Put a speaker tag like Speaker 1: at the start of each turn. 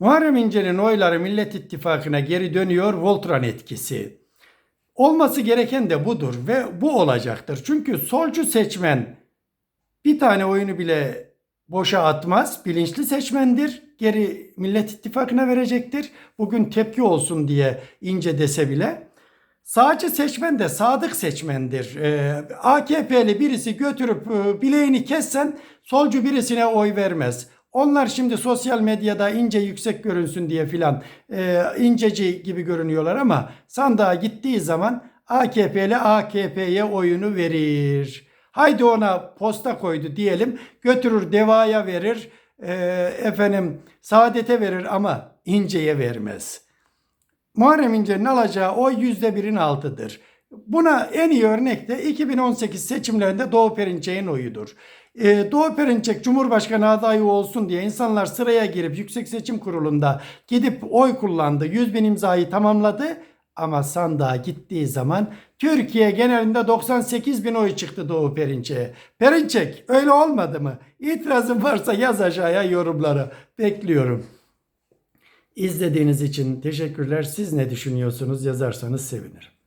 Speaker 1: Muharrem İnce'nin oyları Millet İttifakı'na geri dönüyor Voltran etkisi. Olması gereken de budur ve bu olacaktır. Çünkü solcu seçmen bir tane oyunu bile boşa atmaz. Bilinçli seçmendir. Geri Millet İttifakı'na verecektir. Bugün tepki olsun diye ince dese bile. Sağcı seçmen de sadık seçmendir. Ee, AKP'li birisi götürüp e, bileğini kessen solcu birisine oy vermez. Onlar şimdi sosyal medyada ince yüksek görünsün diye filan e, inceci gibi görünüyorlar ama sandığa gittiği zaman AKP'li AKP'ye oyunu verir. Haydi ona posta koydu diyelim götürür devaya verir e, efendim saadete verir ama inceye vermez. Muharrem İnce'nin alacağı oy yüzde birin altıdır. Buna en iyi örnek de 2018 seçimlerinde Doğu Perinçek'in oyudur. Ee, Doğu Perinçek Cumhurbaşkanı adayı olsun diye insanlar sıraya girip Yüksek Seçim Kurulu'nda gidip oy kullandı. 100 bin imzayı tamamladı. Ama sandığa gittiği zaman Türkiye genelinde 98 bin oy çıktı Doğu Perinçek'e. Perinçek öyle olmadı mı? İtirazın varsa yaz aşağıya yorumları. Bekliyorum. İzlediğiniz için teşekkürler. Siz ne düşünüyorsunuz yazarsanız sevinirim.